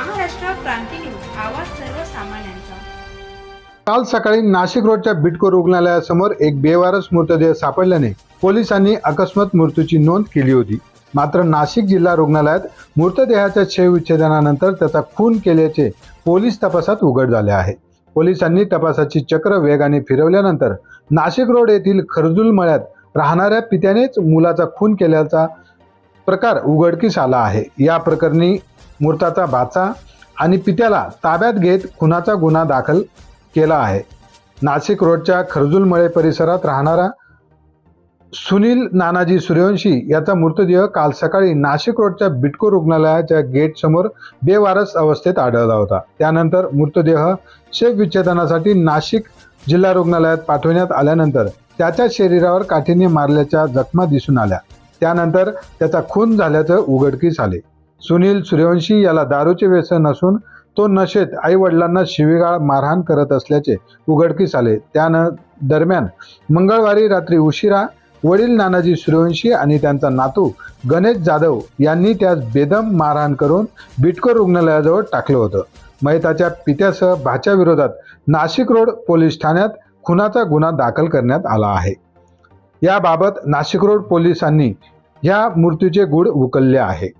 क्रांती news आवाज सर्वसामान्यांचा. काल सकाळी नाशिक रोडच्या बिटको रुग्णालयासमोर एक बेवारस मृतदेह सापडल्याने पोलिसांनी अकस्मात मृत्यूची नोंद केली होती. मात्र नाशिक जिल्हा रुग्णालयात मृतदेहाच्या शवविच्छेदनानंतर त्याचा खून केल्याचे पोलीस तपासात उघड झाले आहे. पोलिसांनी तपासाची चक्र वेगाने फिरवल्यानंतर नाशिक रोड येथील खरजुल मळ्यात राहणाऱ्या पित्यानेच मुलाचा खून केल्याचा प्रकार उघडकीस आला आहे. या प्रकरणी मृताचा बाचा आणि पित्याला ताब्यात घेत खुनाचा गुन्हा दाखल केला आहे. नाशिक रोडच्या खरजुलमळे परिसरात राहणारा सुनील नानाजी सूर्यवंशी याचा मृतदेह काल सकाळी नाशिक रोडच्या बिटको रुग्णालयाच्या गेट समोर बेवारस अवस्थेत आढळला होता. त्यानंतर मृतदेह शवविच्छेदनासाठी नाशिक जिल्हा रुग्णालयात पाठवण्यात आल्यानंतर त्याच्या शरीरावर काठीने मारल्याच्या जखमा दिसून आल्या. त्यानंतर त्याचा खून झाल्याचं उघडकीस आले. सुनील सूर्यवंशी याला दारूचे व्यसन असून तो नशेत आई वडिलांना शिवीगाळ मारहाण करत असल्याचे उघडकीस आले. त्यानं दरम्यान मंगळवारी रात्री उशिरा वडील नानाजी सूर्यवंशी आणि त्यांचा नातू गणेश जाधव यांनी त्यास बेदम मारहाण करून बिटको रुग्णालयाजवळ टाकलं होतं. महिताच्या पित्यासह भाच्या विरोधात नाशिक रोड पोलीस ठाण्यात खुनाचा गुन्हा दाखल करण्यात आला आहे. याबाबत नाशिक रोड पोलिसांनी या मृत्यूचे गुढ उकलले आहे.